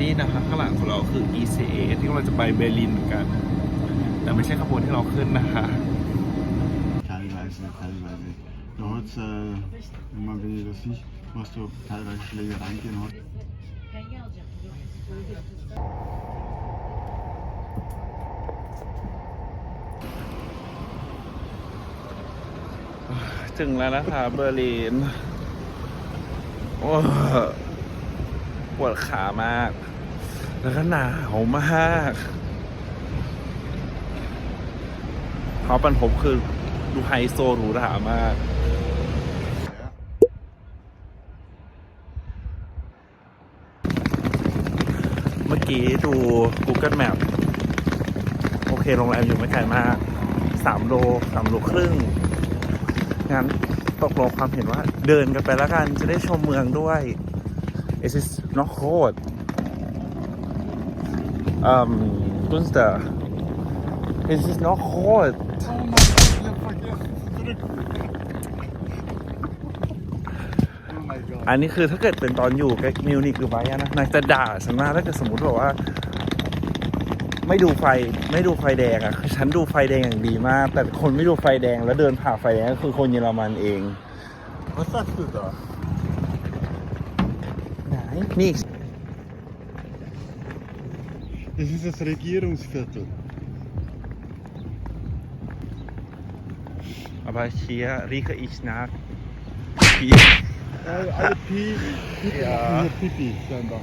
นี่นะคะข้างหลังของเราคือ ECA ที่เราจะไปเบอร์ลินเหมือนกัน แต่ไม่ใช่ขบวนที่เราขึ้นนะคะ Teilweise, teilweise. Dort, äh, wenn man will, das nicht, musst du teilweise Schläge reingehen. Hat. ถึงแล้วนะคะเบอร์ลิน โอ้ ปวดขามาก แล้วก็หนาวมากเขาปันพบคือดูไฮโซหรูหรามากเมื่อกี้ดู Google Map โอเคโรงแรมอยู่ไม่ไกลมากสามโลสามโลครึ่ง งั้นตกลงความเห็นว่าเดินกันไปแล้วกันจะได้ชมเมืองด้วย Es ist noch rot. Ähm, Dunster. Es ist noch rot. Oh mein Gott. อันนี้คือถ้าเกิดเป็นตอนอยู่กับมิวนิกหรือไบอะนะนายจะด่าฉันมากถ้าเกิดสมมติบอกว่า ไม่ดูไฟไม่ดูไฟแดงอะคือฉันดูไฟแดงอย่างดีมาก แต่คนไม่ดูไฟแดงแล้วเดินผ่าไฟแดงก็คือคนเยอรมันเอง Was sagst du da? Nichts. Das ist das Regierungsviertel. Aber hier rieche ich nach Pipi. Alle Pipi, Pipi, ja. Pipi scheinbar.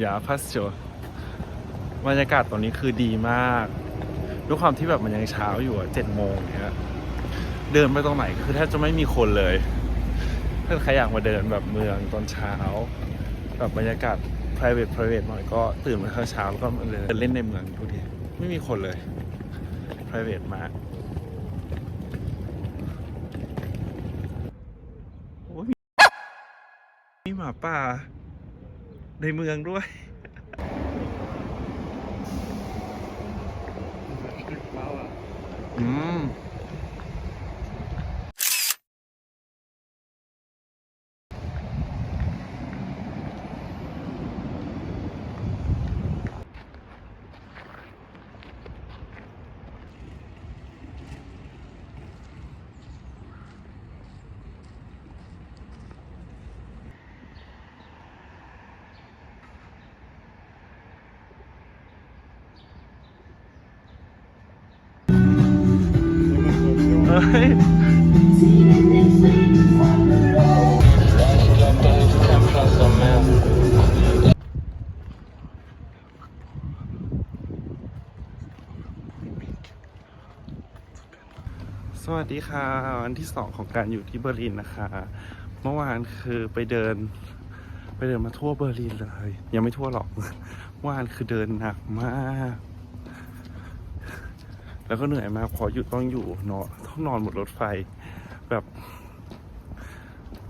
อย่าพัสโจบรรยากาศตอนนี้คือดีมาก ด้วยความที่แบบมันยังเช้าอยู่เจ็ดโมงเนี้ย เดินไปตรงไหนคือแทบจะไม่มีคนเลย ถ้าใครอยากมาเดินแบบเมืองตอนเช้า แบบบรรยากาศ private private หน่อยก็ตื่นมาเช้าแล้วก็มาเดินเล่นในเมืองดูดิไม่มีคนเลย private มากโอ้ยมีหมาป่า ในเมืองด้วยอืม สวัสดีค่ะ วันที่สองของการอยู่ที่เบอร์ลินนะคะ เมื่อวานคือไปเดิน ไปเดินมาทั่วเบอร์ลินเลย ยังไม่ทั่วหรอกเมื่อวานคือเดินหนักมาก แล้วก็เหนื่อยมากพอหยุดต้องอยู่นอนต้องนอนบนรถไฟ แบบ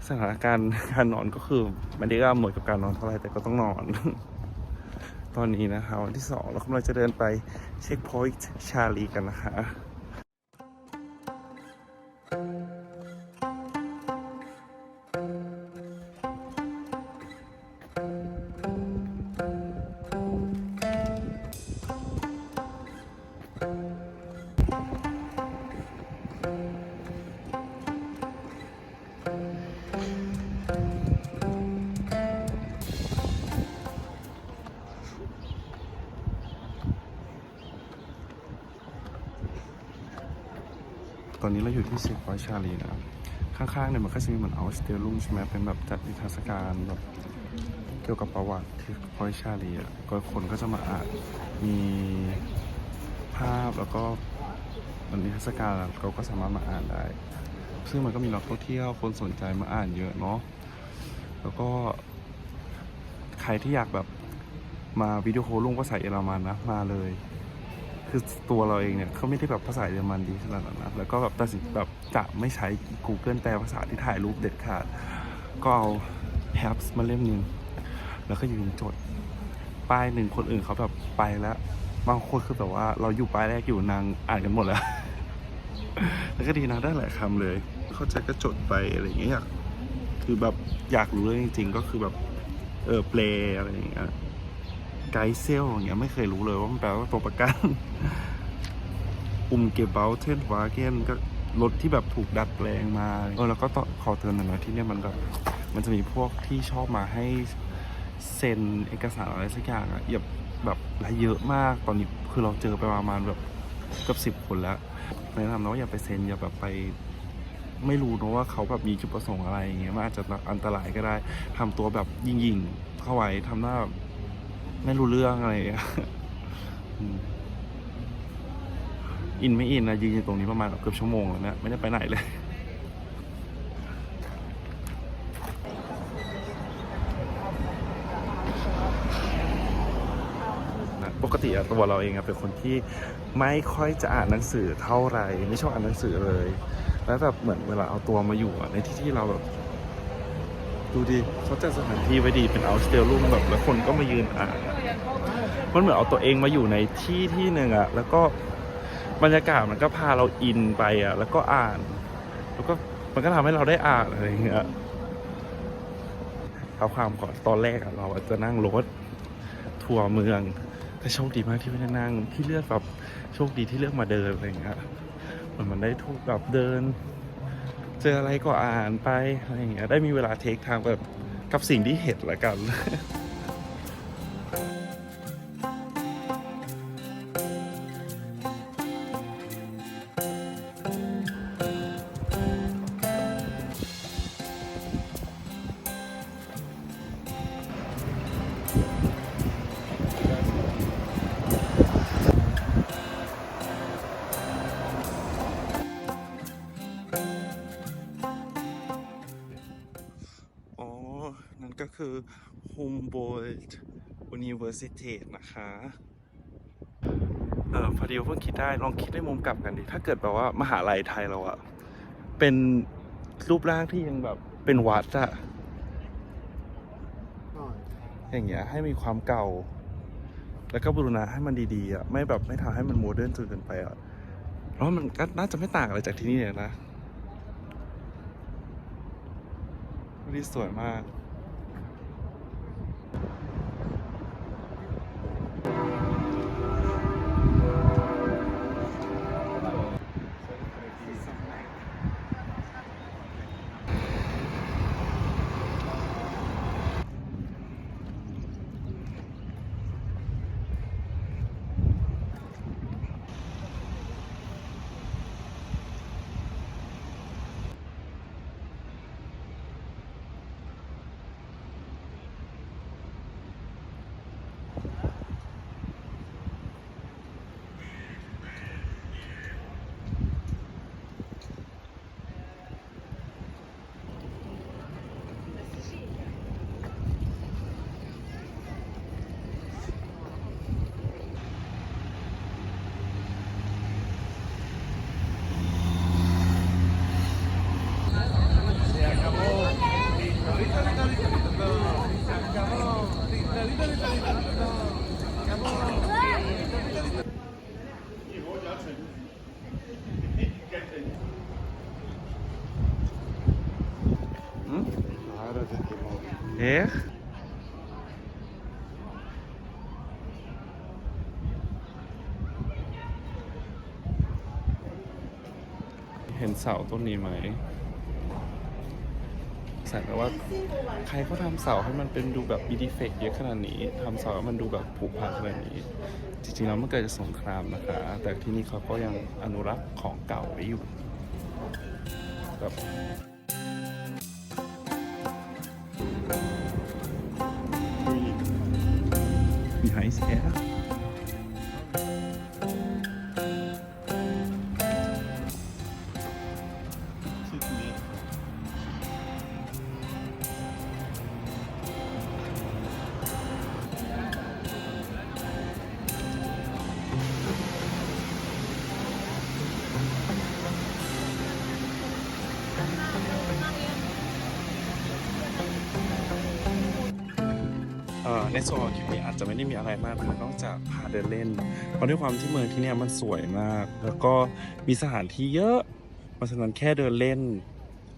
สถานการณ์การนอนก็คือไม่ได้ก็เหมดกับการนอนเท่าไหร่แต่ก็ต้องนอน ตอนนี้นะคะวันที่สองเรากำลังจะเดินไปเช็คพอยต์ชาลีกันนะคะ อนนี้เราอยู่ที่เซฟอยชาลีนะครับ ข้างๆเนี่ยมันก็จะมีเหมือนเอาสเตลลุ่มใช่ไหมเป็นแบบจัดนิทรรศการแบบเกี่ยวกับประวัติที่พอยชาลีอะก็คนก็จะมาอ่านมีภาพแล้วก็มันนิทรรศการเราก็สามารถมาอ่านได้ ซึ่งมันก็มีนักท่องเที่ยวคนสนใจมาอ่านเยอะเนาะแล้วก็ใครที่อยากแบบมาวิดีโอคลลุงภาษาเยอรมันนะมาเลย คือตัวเราเองเนี่ยเขาไม่ได้แบบภาษาเยอรมันดีขนาดนั้นนะแล้วก็แบบตัดสินแบบจะไม่ใช้ Google แปลภาษาที่ถ่ายรูปเด็ดขาด ก็เอาแฮปส์มาเล่มหนึ่งแล้วก็ยืนจดป้ายหนึ่งคนอื่นเขาแบบไปแล้วบางคนคือแบบว่าเราอยู่ป้ายแรกอยู่นางอ่านกันหมดแล้ว แล้วก็ดีนะได้หลายคำเลย เข้าใจก็จดไปอะไรอย่างเงี้ยอยากคือแบบอยากรู้เรื่องจริง ๆ ก็คือแบบเออเปลอะไรอย่างเงี้ย ไกด์เซลอย่างเงี้ยไม่เคยรู้เลยว่ามันแปลว่าตัวประกันอุมเก็บเบลเทนวาเกนก็รถที่แบบถูกดัดแปลงมาเออแล้วก็ต้องขอเตือนหน่อยนะที่เนี่ยมันแบบมันจะมีพวกที่ชอบมาให้เซ็นเอกสารอะไรสักอย่างอะอย่าแบบรายเยอะมากตอนนี้คือเราเจอไปประมาณแบบเกือบสิบคนแล้วแนะนำนะว่าอย่าไปเซ็นอย่าแบบไปไม่รู้นะว่าเขาแบบมีจุดประสงค์อะไรอย่างเงี้ยมันอาจจะอันตรายก็ได้ทำตัวแบบยิงๆเข้าไว้ทำหน้าแบบ ไม่รู้เรื่องอะไรอย่างเงี้ยอินไม่อินนะยืนอยู่ตรงนี้ประมาณเกือบชั่วโมงแล้วเนะไม่ได้ไปไหนเลยปกติตัวเราเองเป็นคนที่ไม่ค่อยจะอ่านหนังสือเท่าไหร่ไม่ชอบอ่านหนังสือเลย แล้วแบบเหมือนเวลาเอาตัวมาอยู่ในที่ที่เราแบบ ดูดิเขาจัดสถานที่ไว้ดีเป็นเอาสเตลรูมแบบแล้วคนก็มายืนอ่านมันเหมือนเอาตัวเองมาอยู่ในที่ที่หนึ่งอะแล้วก็บรรยากาศมันก็พาเราอินไปอะแล้วก็อ่าน แล้วก็มันก็ทำให้เราได้อ่านอะไรเงี้ยเอาความก่อนตอนแรกอะเราจะนั่งรถทัวร์เมืองแต่โชคดีมากที่ไม่ได้นั่งที่เลือกแบบโชคดีที่เลือกมาเดินอะไรเงี้ยเหมือนมันได้ทุกแบบเดิน เจออะไรก็อ่านไปอะไรอย่างเงี้ยได้มีเวลาเทคทางแบบกับสิ่งที่เห็นละกัน University นะคะเออพอดีเพิ่งคิดได้ลองคิดในมุมกลับกันดิถ้าเกิดแบบว่ามหาลัยไทยเราอะเป็นรูปร่างที่ยังแบบเป็นวัดอะอย่างเงี้ยให้มีความเก่า แล้วก็บูรณะให้มันดีๆอะไม่แบบไม่ทำให้มันโมเดิร์นจนเกินไปอะแล้วมันก็น่าจะไม่ต่างอะไรจากที่นี่เลยนะนี่สวยมาก Ver. เห็นเสาต้นนี้ไหมสงสัยว่าใครเขาทำเสาให้มันเป็นดูแบบมีดีเฟกเยอะขนาดนี้ทำเสาให้มันดูแบบผุพังขนาดนี้ จริงๆแล้วมันเกิดจากสงครามนะคะ แต่ที่นี่เขาก็ยังอนุรักษ์ของเก่าไว้อยู่แบบ มีไฮส์แจจะไม่ได้มีอะไรมากเลยนอกจากพาเดินเล่น เพราะด้วยความที่เมืองที่เนี่ยมันสวยมาก แล้วก็มีสถานที่เยอะเพราะฉะนั้นแค่เดินเล่น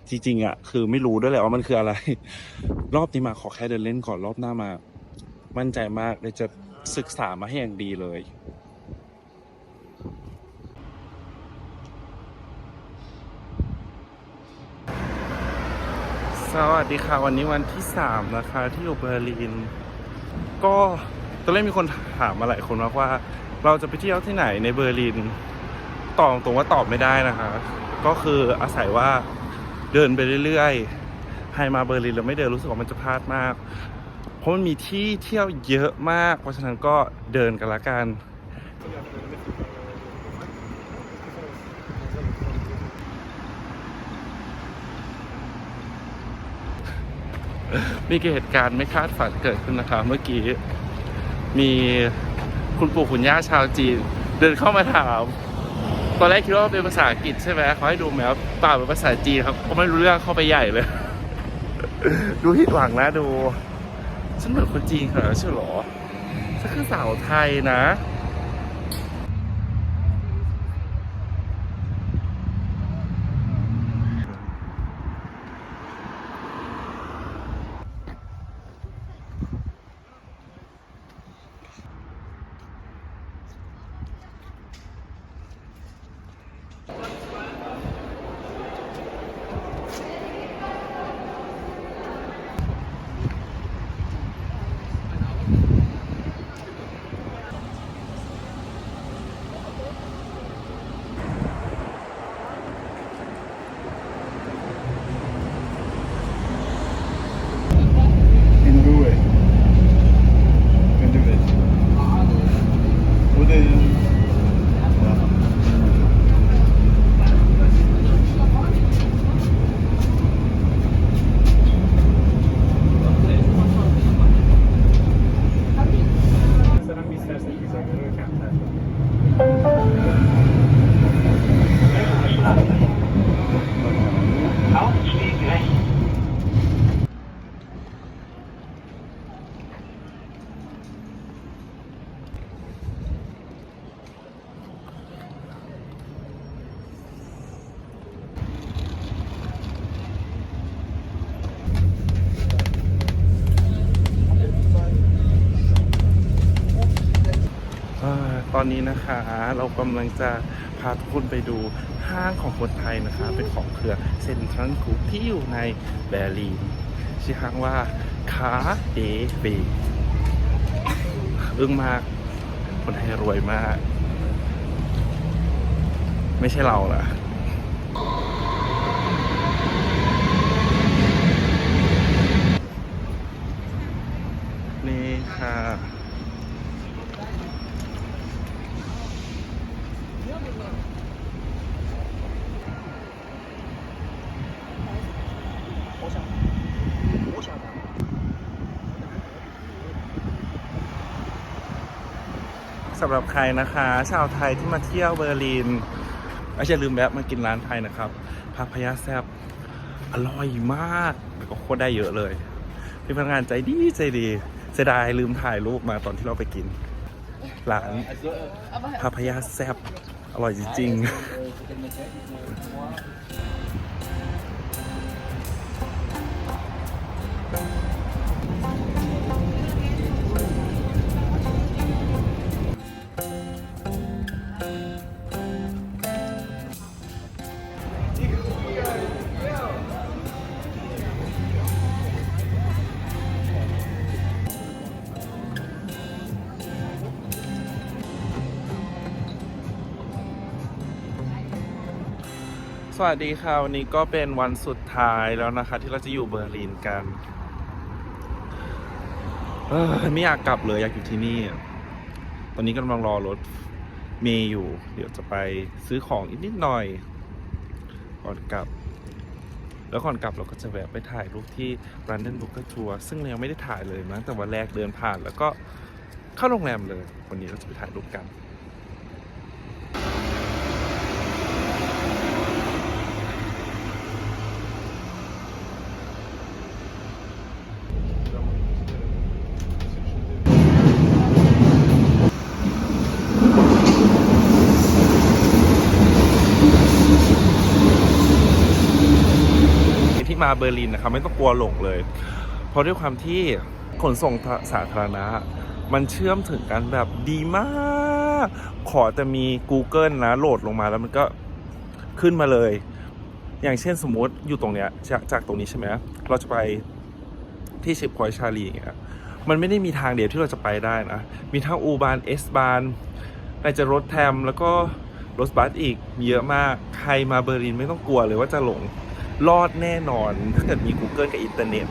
จริงๆอะคือไม่รู้ด้วยแหละว่ามันคืออะไร รอบนี้มาขอแค่เดินเล่นก่อนรอบหน้ามา มั่นใจมากเลยจะศึกษามาให้อย่างดีเลยสวัสดีค่ะ วันนี้วันที่สามนะคะ ที่อยู่เบอร์ลิน ก็ตอนแรกมีคนถามมาหลายคนมากว่า เราจะไปเที่ยวที่ไหนในเบอร์ลินตอบตรงว่าตอบไม่ได้นะคะ ก็คืออาศัยว่าเดินไปเรื่อยๆใครมาเบอร์ลินแล้วไม่เดินรู้สึกว่ามันจะพลาดมาก เพราะมันมีที่เที่ยวเยอะมาก เพราะฉะนั้นก็เดินกันละกัน มีเหตุการณ์ไม่คาดฝันเกิดขึ้นนะคะ เมื่อกี้มีคุณปู่คุณย่าชาวจีน เดินเข้ามาถาม ตอนแรกคิดว่าเป็นภาษาอังกฤษใช่ไหมเขาให้ดูแมวเปล่าเป็นภาษาจีนครับก็ไม่รู้เรื่องเข้าไปใหญ่เลย ดูผิดหวังนะดู ฉันเหมือนคนจีนเหรอใช่หรอฉันคือสาวไทยนะ In Ruhe. Wenn du willst. Oder. Ja. Hauptweg rechts. อ่าตอนนี้นะคะ เรากำลังจะพาทุกคนไปดูห้างของคนไทยนะคะ เป็นของเครือเซ็นทรัลกรุ๊ปที่อยู่ในเบอร์ลินชื่อห้างว่าคาเดเบอึ้งมาก คนไทยรวยมาก ไม่ใช่เราล่ะนี่ค่ะ สำหรับใครนะคะ ชาวไทยที่มาเที่ยวเบอร์ลินก็อย่าลืมแวะมากินร้านไทยนะครับพาพยาแซบอร่อยมากแล้วก็โคตรได้เยอะเลยพี่พนักงานใจดีใจดีเสียดายลืมถ่ายรูปมาตอนที่เราไปกินร้านพาพยาแซบอร่อยจริงๆ สวัสดีค่ะวันนี้ก็เป็นวันสุดท้ายแล้วนะคะ ที่เราจะอยู่เบอร์ลินกันเอ้ยไม่อยากกลับเลยอยากอยู่ที่นี่ ตอนนี้กำลังรอรถเมย์อยู่ เดี๋ยวจะไปซื้อของอีกนิดหน่อย ก่อนกลับ แล้วก่อนกลับเราก็จะแวะไปถ่ายรูปที่ London Booker Tour ซึ่งเรายังไม่ได้ถ่ายเลยมั้งแต่วันแรกเดินผ่าน แล้วก็เข้าโรงแรมเลย วันนี้เราจะไปถ่ายรูปกัน ที่ มาเบอร์ลินนะครับไม่ต้องกลัวหลงเลย เพราะด้วยความที่ขนส่งสาธารณะ มันเชื่อมถึงกันแบบดีมาก ขอแต่มี Google นะโหลดลงมาแล้วมันก็ขึ้นมาเลย อย่างเช่นสมมติอยู่ตรงเนี้ยจากจากตรงนี้ใช่ไหมเราจะไปที่ชิปพอยชาลีอย่างเงี้ยมันไม่ได้มีทางเดียวที่เราจะไปได้นะ มีทั้งอูบานเอสบานไหนจะรถแทมแล้วก็รถบัสอีกเยอะมาก ใครมาเบอร์ลินไม่ต้องกลัวเลยว่าจะหลง รอดแน่นอนถ้าเกิดมี Google กับอินเทอร์เน็ต